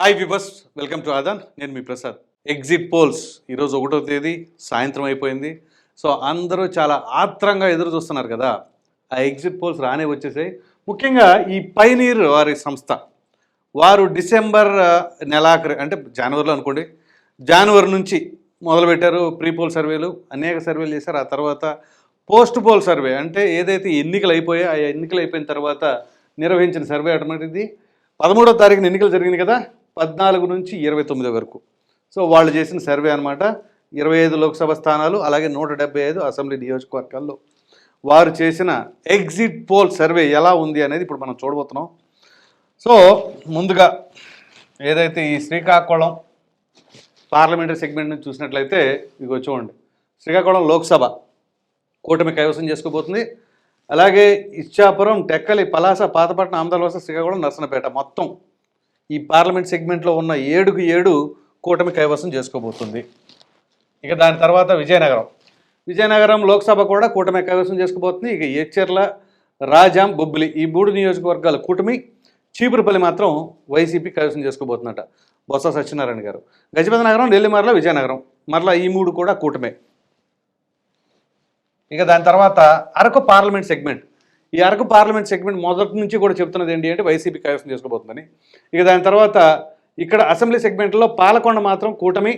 Hi vibes welcome to Aadan నేను మీ Prasad. Exit polls ఈరోజు ఒకటో తేదీ సాయంత్రం అయిపోయింది. సో అందరూ చాలా ఆత్రంగా ఎదురు చూస్తున్నారు కదా. ఆ ఎగ్జిట్ పోల్స్ రానే వచ్చేసాయి. ముఖ్యంగా ఈ పైనీర్ వారి సంస్థ. వారు డిసెంబర్ నెలాఖరి నెలాఖరు అంటే జనవరిలో అనుకోండి. జనవరి నుంచి మొదలుపెట్టారు ప్రీ పోల్ సర్వేలు అనేక సర్వేలు చేశారు. ఆ తర్వాత పోస్ట్ పోల్ సర్వే అంటే ఏదైతే ఎన్నికలు అయిపోయాయో ఆ ఎన్నికలు అయిపోయిన తర్వాత నిర్వహించిన సర్వే అటువంటిది పదమూడో తారీఖున ఎన్నికలు జరిగింది కదా. పద్నాలుగు నుంచి ఇరవై తొమ్మిది వరకు. సో వాళ్ళు చేసిన సర్వే అనమాట ఇరవై ఐదు లోక్సభ స్థానాలు అలాగే నూట డెబ్బై ఐదు అసెంబ్లీ నియోజకవర్గాల్లో. వారు చేసిన ఎగ్జిట్ పోల్ సర్వే ఎలా ఉంది అనేది ఇప్పుడు మనం చూడబోతున్నాం. సో ముందుగా ఏదైతే ఈ శ్రీకాకుళం పార్లమెంటరీ సెగ్మెంట్ నుంచి చూసినట్లయితే ఇదిగో చూడండి శ్రీకాకుళం లోక్సభ కూటమి కైవసం చేసుకోబోతుంది. అలాగే ఇచ్చాపురం టెక్కలి పలాస పాతపట్నం ఆమదాలవలస శ్రీకాకుళం నర్సనపేట మొత్తం ఈ పార్లమెంట్ సెగ్మెంట్లో ఉన్న ఏడుకు ఏడు కూటమి కైవసం చేసుకోబోతుంది. ఇక దాని తర్వాత విజయనగరం. విజయనగరం లోక్సభ కూడా కూటమి కైవసం చేసుకోబోతుంది. ఇక ఏచెర్ల రాజాం బొబ్బిలి ఈ మూడు నియోజకవర్గాల కూటమి చీపురుపల్లి మాత్రం వైసీపీ కైవసం చేసుకోబోతుందట. బొత్స సత్యనారాయణ గారు. గజపతి నగరం నెల్లిమర్ల విజయనగరం. మరలా ఈ మూడు కూడా కూటమే. ఇక దాని తర్వాత అరకు పార్లమెంట్ సెగ్మెంట్. ఈ అరకు పార్లమెంట్ సెగ్మెంట్ మొదటి నుంచి కూడా చెప్తున్నది ఏంటి అంటే వైసీపీ కైవసం చేసుకోబోతుందని. ఇక దాని తర్వాత ఇక్కడ అసెంబ్లీ సెగ్మెంట్లో పాలకొండ మాత్రం కూటమి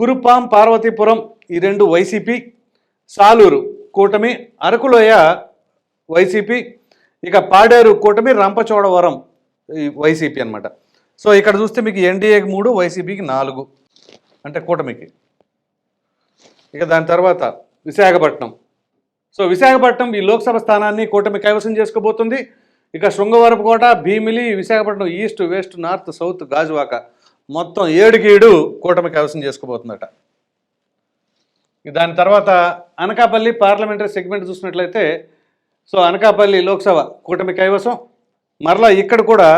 కురుపాం పార్వతీపురం ఈ రెండు వైసీపీ సాలూరు కూటమి అరకులోయ వైసీపీ ఇక పాడేరు కూటమి రంపచోడవరం ఈ వైసీపీ అన్నమాట. సో ఇక్కడ చూస్తే మీకు ఎన్డీఏకి మూడు వైసీపీకి నాలుగు అంటే కూటమికి. ఇక దాని తర్వాత విశాఖపట్నం. సో విశాఖపట్నం ఈ లోక్సభ స్థానాన్ని కూటమి కైవసం చేసుకోబోతుంది. ఇక Srungavarapukota Bheemili Visakhapatnam east west north south Gajuwaka మొత్తం ఏడుకి ఏడు కూటమి కైవసం చేసుకోబోతుందట. దాని తర్వాత అనకాపల్లి పార్లమెంటరీ సెగ్మెంట్ చూసినట్లయితే సో అనకాపల్లి లోక్సభ కూటమి కైవసం. మరలా ఇక్కడ కూడా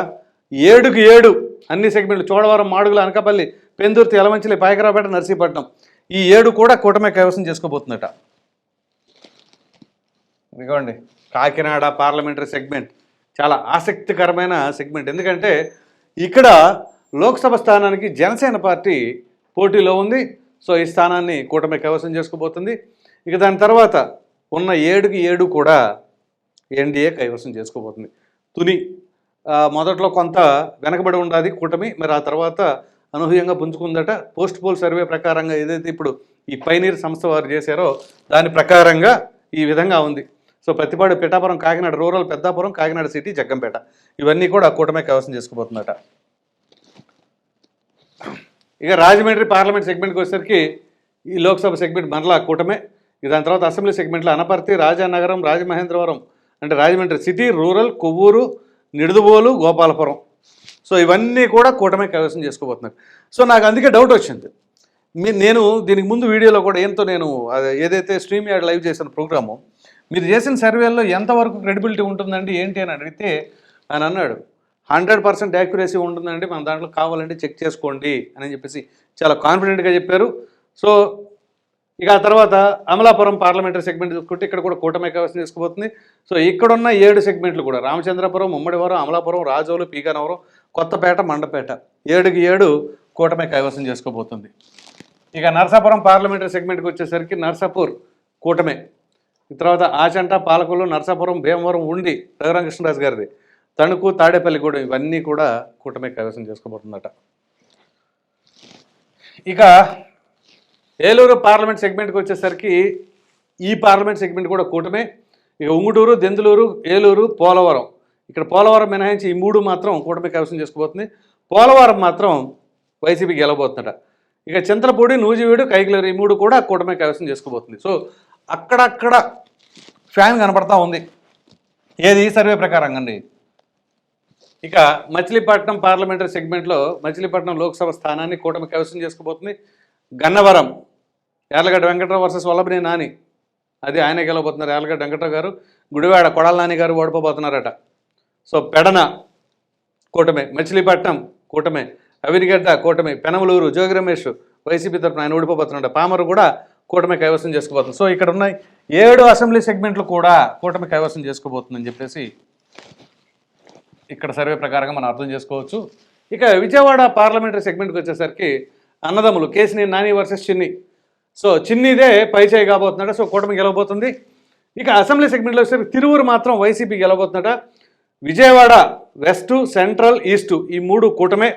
ఏడుకి ఏడు అన్ని సెగ్మెంట్లు చోడవరం మాడుగుల అనకాపల్లి పెందుర్తి ఎలమంచిలి పాయకరాపేట నర్సీపట్నం ఈ ఏడు కూడా కూటమి కైవసం చేసుకోబోతుందట. ఇదిగోండి కాకినాడ పార్లమెంటరీ సెగ్మెంట్ చాలా ఆసక్తికరమైన సెగ్మెంట్. ఎందుకంటే ఇక్కడ లోక్సభ స్థానానికి జనసేన పార్టీ పోటీలో ఉంది. సో ఈ స్థానాన్ని కూటమి కైవసం చేసుకోబోతుంది. ఇక దాని తర్వాత ఉన్న ఏడుకి ఏడు కూడా ఎన్డీఏ కైవసం చేసుకోబోతుంది. తుని మొదట్లో కొంత వెనకబడి ఉండాలి కూటమి మరి ఆ తర్వాత అనూహ్యంగా పుంజుకుందట. పోస్ట్ పోల్ సర్వే ప్రకారంగా ఏదైతే ఇప్పుడు ఈ పైనీర్ సంస్థ వారు చేశారో దాని ప్రకారంగా ఈ విధంగా ఉంది. So Prathipadu Pithapuram Kakinada rural Peddapuram Kakinada city Jaggampeta. ఇవన్నీ కూడా కూటమి కైవసం చేసుకుపోతుందట. ఇక రాజమండ్రి పార్లమెంట్ సెగ్మెంట్కి వచ్చేసరికి ఈ లోక్సభ సెగ్మెంట్ మరలా కూటమే. దాని తర్వాత అసెంబ్లీ సెగ్మెంట్లో అనపర్తి రాజానగరం రాజమహేంద్రవరం అంటే Rajahmundry city rural Kovvur Nidadavolu Gopalapuram. So ఇవన్నీ కూడా కూటమి కైవసం చేసుకోబోతున్నారు సో నాకు అందుకే డౌట్ వచ్చింది. మీ నేను దీనికి ముందు వీడియోలో కూడా ఏంతో నేను అది ఏదైతే స్ట్రీమ్ యాడ్ లైవ్ చేసిన ప్రోగ్రాము మీరు చేసిన సర్వేల్లో ఎంతవరకు క్రెడిబిలిటీ ఉంటుందండి ఏంటి అని అడిగితే ఆయన అన్నాడు హండ్రెడ్ పర్సెంట్ యాక్యురసీ ఉంటుందండి మన దాంట్లో కావాలంటే చెక్ చేసుకోండి అని చెప్పేసి చాలా కాన్ఫిడెంట్గా చెప్పారు. సో ఇక ఆ తర్వాత అమలాపురం పార్లమెంటరీ సెగ్మెంట్ చూసుకుంటే ఇక్కడ కూడా కూటమి కైవసం చేసుకోబోతుంది సో ఇక్కడున్న ఏడు సెగ్మెంట్లు కూడా రామచంద్రపురం ముమ్మడివరం అమలాపురం రాజోలు పీకానవరం కొత్తపేట మండపేట ఏడుకి ఏడు కూటమి కైవసం చేసుకోబోతుంది. ఇక నర్సాపురం పార్లమెంటరీ సెగ్మెంట్కి వచ్చేసరికి నర్సాపూర్ కూటమే. తర్వాత ఆచంట పాలకులు నరసాపురం భీమవరం ఉండి రఘురామకృష్ణరాజు గారిది. తణుకు తాడేపల్లిగూడెం ఇవన్నీ కూడా కూటమి కైవసం చేసుకోబోతుందట. ఇక ఏలూరు పార్లమెంట్ సెగ్మెంట్కి వచ్చేసరికి ఈ పార్లమెంట్ సెగ్మెంట్ కూడా కూటమే. ఇక ఉంగుటూరు దెందులూరు ఏలూరు పోలవరం. ఇక్కడ పోలవరం మినహాయించి ఈ మూడు మాత్రం కూటమి కైవసం చేసుకోబోతుంది. పోలవరం మాత్రం వైసీపీ గెలవబోతుందట. ఇక చింతలపూడి నూజివీడు కైకిలూరు ఈ మూడు కూడా కూటమి కైవసం చేసుకోబోతుంది. సో అక్కడక్కడ ఫ్యాన్ కనపడతా ఉంది. ఏది? సర్వే ప్రకారంగా అండి. ఇక మచిలీపట్నం పార్లమెంటరీ సెగ్మెంట్లో మచిలీపట్నం లోక్సభ స్థానాన్ని కూటమి కైవసం చేసుకోబోతుంది. గన్నవరం యార్లగడ్డ వెంకటరావు వర్సెస్ వల్లభనే నాని. అది ఆయనే గెలవబోతున్నారు. యార్లగడ్డ వెంకటరావు గారు గుడివాడ కొడాల నాని గారు ఓడిపోబోతున్నారట. సో పెడన కూటమే మచిలీపట్నం కూటమే అవినిగడ్డ కూటమి పెనమలూరు జోగి రమేష్ వైసీపీ తరఫున ఆయన ఓడిపోబోతున్నాడు పామరు కూడా కూటమి కైవసం చేసుకోబోతుంది. సో ఇక్కడ ఉన్నాయి ఏడు అసెంబ్లీ సెగ్మెంట్లు కూడా కూటమి కైవసం చేసుకోబోతుందని చెప్పేసి ఇక్కడ సర్వే ప్రకారంగా మనం అర్థం చేసుకోవచ్చు. ఇక విజయవాడ పార్లమెంటరీ సెగ్మెంట్కి వచ్చేసరికి అన్నదమ్ములు కేసినేని నాని వర్సెస్ చిన్ని. సో చిన్నిదే పై చేయి కాబోతున్నాడు. సో కూటమి గెలవబోతుంది. ఇక అసెంబ్లీ సెగ్మెంట్లో వచ్చేసరికి తిరువురు మాత్రం వైసీపీ గెలవబోతుందట. విజయవాడ వెస్ట్ సెంట్రల్ ఈస్టు ఈ మూడు కూటమే.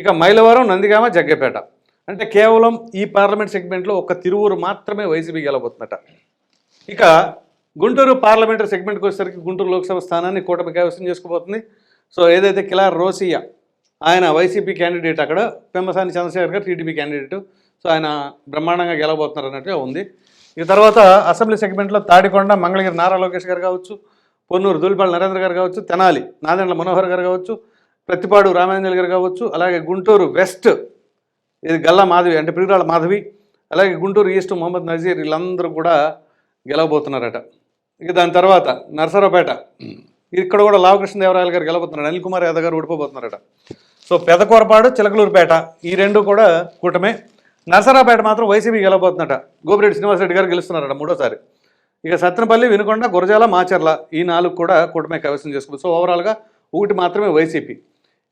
ఇక మైలవరం నందిగామ జగ్గపేట. అంటే కేవలం ఈ పార్లమెంట్ సెగ్మెంట్లో ఒక తిరువురు మాత్రమే వైసీపీ గెలబోతుందట ఇక గుంటూరు పార్లమెంటరీ సెగ్మెంట్కి వచ్చేసరికి గుంటూరు లోక్సభ స్థానాన్ని కూటమి కైవసం చేసుకోబోతుంది సో ఏదైతే కిలార్ రోసియా ఆయన వైసీపీ క్యాండిడేట్ అక్కడ పెమ్మసాని చంద్రశేఖర్ గారు టీడీపీ క్యాండిడేట్. సో ఆయన బ్రహ్మాండంగా గెలబోతున్నారు అన్నట్టుగా ఉంది. ఇక తర్వాత అసెంబ్లీ సెగ్మెంట్లో తాడికొండ మంగళగిరి నారా లోకేష్ గారు కావచ్చు పొన్నూరు దూలిపాళ్ళ నరేంద్ర గారు కావచ్చు తెనాలి నాదెండ్ల మనోహర్ గారు కావచ్చు ప్రతిపాడు రామేంద్ర గారు కావచ్చు అలాగే గుంటూరు వెస్ట్ ఇది గల్లా మాధవి అంటే పిరిరాళ్ళ మాధవి అలాగే గుంటూరు ఈస్ట్ మొహమ్మద్ నజీర్ వీళ్ళందరూ కూడా గెలవబోతున్నారట. ఇక దాని తర్వాత నరసరావుపేట. ఇక్కడ కూడా లావకృష్ణదేవరాయలు గారు గెలవబోతున్నారు. అనిల్ కుమార్ యాదవ్ గారు ఓడిపోబోతున్నారట సో పెదకూరపాడు చిలకలూరుపేట ఈ రెండు కూడా కూటమే. నరసరావుపేట మాత్రం వైసీపీ గెలవబోతుందట గోపిరెడ్డి శ్రీనివాసరెడ్డి గారు గెలుస్తున్నారట మూడోసారి. ఇక సత్తెనపల్లి వినుకొండ గురజాల మాచర్ల ఈ నాలుగు కూడా కూటమే కైవసం చేసుకుంది. సో ఓవరాల్గా ఒకటి మాత్రమే వైసీపీ.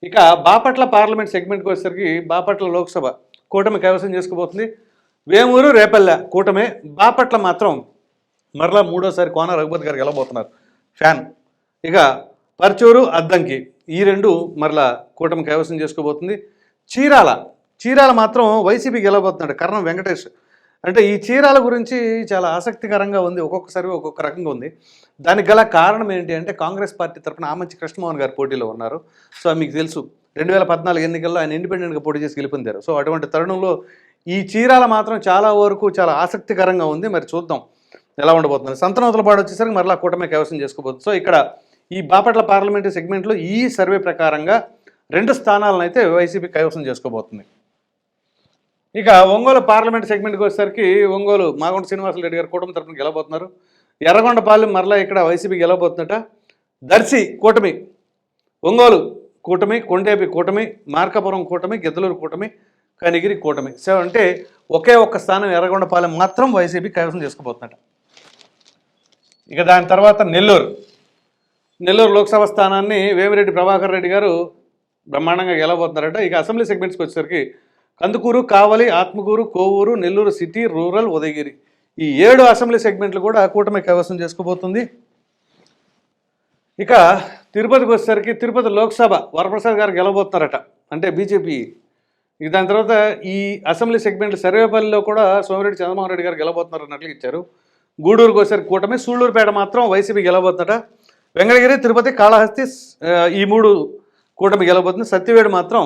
ఇక బాపట్ల పార్లమెంట్ సెగ్మెంట్కి వచ్చేసరికి బాపట్ల లోక్సభ కూటమి కైవసం చేసుకోబోతుంది. వేమూరు రేపల్లె కూటమే. బాపట్ల మాత్రం మరలా మూడోసారి కోన రఘుపతి గారు వెళ్ళబోతున్నారు ఫ్యాన్. ఇక పర్చూరు అద్దంకి ఈ రెండు మరలా కూటమి కైవసం చేసుకోబోతుంది. చీరాల చీరాల మాత్రం వైసీపీ గెలవబోతున్నాడు. కర్ణం వెంకటేష్ అంటే ఈ చీరాల గురించి చాలా ఆసక్తికరంగా ఉంది. ఒక్కొక్కసారి ఒక్కొక్క రకంగా ఉంది. దానికి గల కారణం ఏంటి అంటే కాంగ్రెస్ పార్టీ తరఫున ఆమంచి కృష్ణమోహన్ గారు పోటీలో ఉన్నారు. సో మీకు తెలుసు. రెండు వేల పద్నాలుగు ఎన్నికల్లో ఆయన ఇండిపెండెంట్గా పోటీ చేసి గెలుపొందారు. సో అటువంటి తరుణంలో ఈ చీరాల మాత్రం చాలా వరకు చాలా ఆసక్తికరంగా ఉంది. మరి చూద్దాం ఎలా ఉండబోతుంది. సంతనోతల పాడు వచ్చేసరికి మరలా కూటమి కైవసం చేసుకోబోతుంది. సో ఇక్కడ ఈ బాపట్ల పార్లమెంటరీ సెగ్మెంట్లో ఈ సర్వే ప్రకారంగా రెండు స్థానాలను అయితే వైసీపీ కైవసం చేసుకోబోతుంది. ఇక ఒంగోలు పార్లమెంట్ సెగ్మెంట్కి వచ్చేసరికి ఒంగోలు మాగుంట శ్రీనివాసరెడ్డి గారు కూటమి తరఫున గెలబోతున్నారు ఎర్రగొండపాలెం మరలా ఇక్కడ వైసీపీ గెలవబోతుందట. దర్శి కూటమి ఒంగోలు కూటమి కొండేపి కూటమి మార్కాపురం కూటమి గిద్దలూరు కూటమి కనిగిరి కూటమి. సో అంటే ఒకే ఒక్క స్థానం ఎర్రగొండపాలెం మాత్రం వైసీపీ కైవసం చేసుకోబోతుందట. ఇక దాని తర్వాత నెల్లూరు. నెల్లూరు లోక్సభ స్థానాన్ని వేమిరెడ్డి ప్రభాకర్ రెడ్డి గారు బ్రహ్మాండంగా గెలవబోతున్నారట. ఇక అసెంబ్లీ సెగ్మెంట్స్కి వచ్చేసరికి కందుకూరు కావలి ఆత్మకూరు కోవూరు నెల్లూరు సిటీ రూరల్ ఉదయగిరి. ఈ ఏడు అసెంబ్లీ సెగ్మెంట్లు కూడా కూటమి కైవసం చేసుకోబోతుంది ఇక తిరుపతికి వచ్చేసరికి తిరుపతి లోక్సభ వరప్రసాద్ గారు గెలవబోతున్నారట. అంటే బీజేపీ. ఇక దాని తర్వాత ఈ అసెంబ్లీ సెగ్మెంట్ సర్వేపల్లిలో కూడా సోమిరెడ్డి చంద్రమోహన్ రెడ్డి గారు గెలవబోతున్నారు అన్నట్లు ఇచ్చారు. గూడూరుకు వచ్చేసరికి కూటమి సూళ్ళూరుపేట మాత్రం వైసీపీ గెలవబోతుందట. వెంకటగిరి తిరుపతి కాళహస్తి ఈ మూడు కూటమి గెలవబోతుంది. సత్యవేడు మాత్రం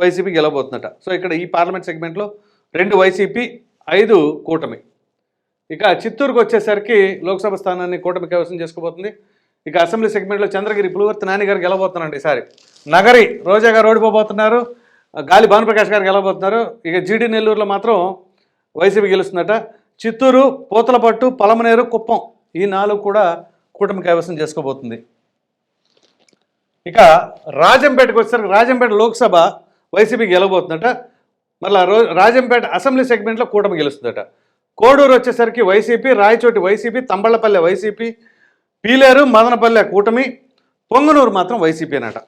వైసీపీ గెలవబోతుందట. సో ఇక్కడ ఈ పార్లమెంట్ సెగ్మెంట్లో రెండు వైసీపీ ఐదు కూటమి. ఇక చిత్తూరుకు వచ్చేసరికి లోక్సభ స్థానాన్ని కూటమి కైవసం చేసుకోబోతుంది. ఇక అసెంబ్లీ సెగ్మెంట్లో చంద్రగిరి పులివర్తి నాని గారు గెలవబోతున్నారండి ఈసారి. నగరి రోజా గారు ఓడిపోబోతున్నారు. గాలి భానుప్రకాష్ గారు గెలవబోతున్నారు. ఇక జీడి నెల్లూరులో మాత్రం వైసీపీ గెలుస్తుందట. చిత్తూరు పూతలపట్టు పలమనేరు కుప్పం ఈ నాలుగు కూడా కూటమి కైవసం చేసుకోబోతుంది. ఇక రాజంపేటకు వచ్చేసరికి రాజంపేట లోక్సభ వైసీపీ గెలవబోతుందట. మళ్ళీ రో రాజంపేట అసెంబ్లీ సెగ్మెంట్లో కూటమి గెలుస్తుందట. కోడూరు వచ్చేసరికి YCP Rayachoti YCP Thamballapalle YCP Pileru Madanapalle కూటమి పొంగనూరు మాత్రం వైసీపీనట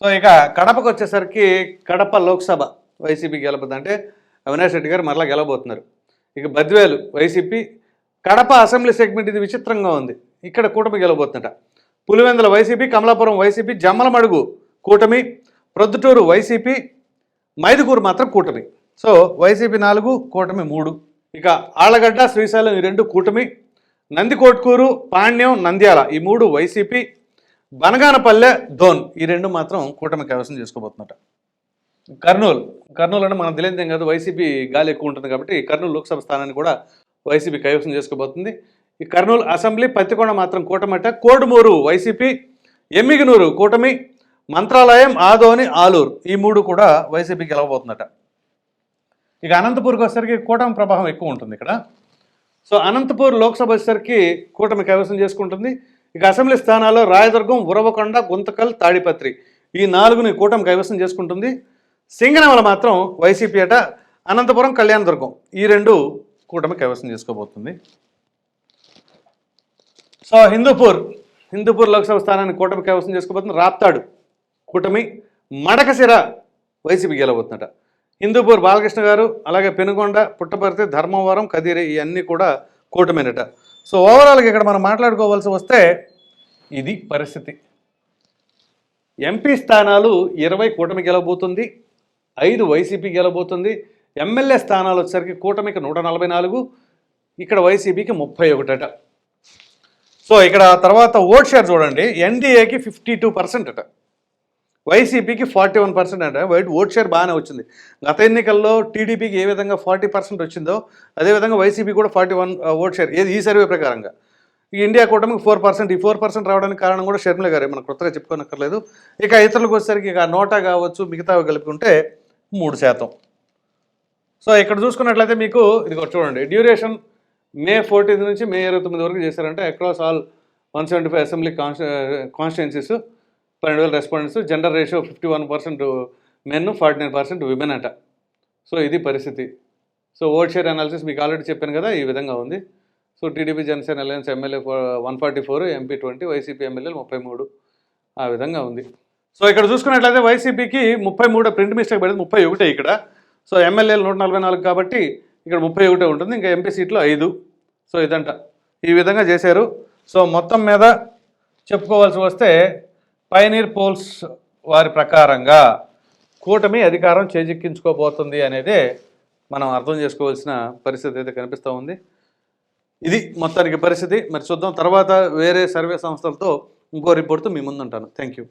సో ఇక కడపకు వచ్చేసరికి కడప లోక్సభ వైసీపీ గెలపదంటే అవినాష్ రెడ్డి గారు మరలా గెలబోతున్నారు ఇక Badvel YCP Kadapa assembly segment ఇది విచిత్రంగా ఉంది. ఇక్కడ కూటమి గెలబోతుందట పులివెందుల వైసీపీ కమలాపురం వైసీపీ జమ్మలమడుగు కూటమి ప్రొద్దుటూరు వైసీపీ మైదుకూరు మాత్రం కూటమి. సో వైసీపీ నాలుగు కూటమి మూడు. ఇక ఆళ్ళగడ్డ శ్రీశైలం ఈ రెండు కూటమి. నందికోట్కూరు పాణ్యం నంద్యాల ఈ మూడు వైసీపీ. బనగానపల్లె ధోన్ ఈ రెండు మాత్రం కూటమి కైవసం చేసుకోబోతున్నట. కర్నూలు. కర్నూలు అంటే మనం తెలియదేం కాదు. వైసీపీ గాలి ఎక్కువ ఉంటుంది కాబట్టి కర్నూలు లోక్సభ స్థానాన్ని కూడా వైసీపీ కైవసం చేసుకోబోతుంది. ఈ కర్నూలు అసెంబ్లీ పత్తికొండ మాత్రం కూటమట. కోడుమూరు వైసీపీ. ఎమ్మిగనూరు కూటమి. మంత్రాలయం ఆదోని ఆలూరు ఈ మూడు కూడా వైసీపీకి గెలవబోతుందట ఇక అనంతపూర్కి వచ్చేసరికి కూటమి ప్రభావం ఎక్కువ ఉంటుంది ఇక్కడ. సో అనంతపూర్ లోక్సభ వచ్చేసరికి కూటమి కైవసం చేసుకుంటుంది. ఇక అసెంబ్లీ స్థానాల్లో రాయదుర్గం ఉరవకొండ గుంతకల్ తాడిపత్రి ఈ నాలుగుని కూటమి కైవసం చేసుకుంటుంది. సింగనమల మాత్రం వైసీపీ అట అనంతపురం కళ్యాణదుర్గం ఈ రెండు కూటమి కైవసం చేసుకోబోతుంది. సో హిందూపూర్ హిందూపూర్ లోక్సభ స్థానాన్ని కూటమి కైవసం చేసుకోబోతుంది. రాప్తాడు కూటమి మడకసిర వైసీపీ గెలవబోతుందట హిందూపూర్ బాలకృష్ణ గారు అలాగే పెనుగొండ పుట్టపర్తి ధర్మవరం కదిరి ఇవన్నీ కూడా కూటమినట. సో ఓవరాల్గా ఇక్కడ మనం మాట్లాడుకోవాల్సి వస్తే ఇది పరిస్థితి. ఎంపీ స్థానాలు ఇరవై కూటమి గెలవబోతుంది ఐదు వైసీపీ గెలవబోతుంది. ఎమ్మెల్యే స్థానాలు వచ్చేసరికి కూటమికి నూట నలభై నాలుగు ఇక్కడ వైసీపీకి ముప్పై ఒకటట. సో ఇక్కడ తర్వాత ఓట్ షేర్ చూడండి ఎన్డీఏకి ఫిఫ్టీ టూ పర్సెంట్ అట. వైసీపీకి ఫార్టీ వన్ పర్సెంట్ అంటే. వైట్ ఓట్ షేర్ బాగానే వచ్చింది. గత ఎన్నికల్లో టీడీపీకి ఏ విధంగా ఫార్టీ పర్సెంట్ వచ్చిందో అదేవిధంగా వైసీపీ కూడా ఫార్టీ వన్ ఓట్ షేర్. ఏది ఈ సర్వే ప్రకారంగా? ఈ ఇండియా కూటమికి ఫోర్ పర్సెంట్. ఈ ఫోర్ పర్సెంట్ రావడానికి కారణం కూడా షర్మిల గారే. మనం కొత్తగా చెప్పుకోనక్కర్లేదు. ఇక ఇతరులకు వచ్చేసరికి ఇక నోటా కావచ్చు మిగతావి కలుపుకుంటే మూడు శాతం. సో ఇక్కడ చూసుకున్నట్లయితే మీకు ఇది చూడండి. డ్యూరేషన్ మే ఫోర్టీన్త్ నుంచి మే ఇరవై తొమ్మిది వరకు చేశారంటే. Across all one seventy five assembly constituencies పన్నెండు వేల respondents gender ratio fifty one percent men forty nine percent women అట. సో ఇది పరిస్థితి. సో ఓట్ షేర్ అనాలిసిస్ మీకు ఆల్రెడీ చెప్పాను కదా ఈ విధంగా ఉంది. So TDP Janasena alliance MLA one forty four MP twenty YCP ఎమ్మెల్యేలు ముప్పై మూడు. ఆ విధంగా ఉంది. సో ఇక్కడ చూసుకున్నట్లయితే వైసీపీకి ముప్పై మూడు ప్రింట్ మిస్టేక్ పడింది ముప్పై ఒకటే ఇక్కడ. సో ఎమ్మెల్యేలు నూట నలభై నాలుగు కాబట్టి ఇక్కడ ముప్పై ఒకటే ఉంటుంది ఇంకా ఎంపీ సీట్లు ఐదు. సో ఇదంట. ఈ విధంగా చేశారు. సో మొత్తం మీద చెప్పుకోవాల్సి వస్తే పైనీర్ పోల్స్ వారి ప్రకారంగా కూటమి అధికారం చేజిక్కించుకోబోతుంది అనేది మనం అర్థం చేసుకోవాల్సిన పరిస్థితి అయితే కనిపిస్తూ ఉంది. ఇది మొత్తానికి పరిస్థితి. మరి చూద్దాం. తర్వాత వేరే సర్వే సంస్థలతో ఇంకో రిపోర్ట్తో మీ ముందుంటాను. Thank you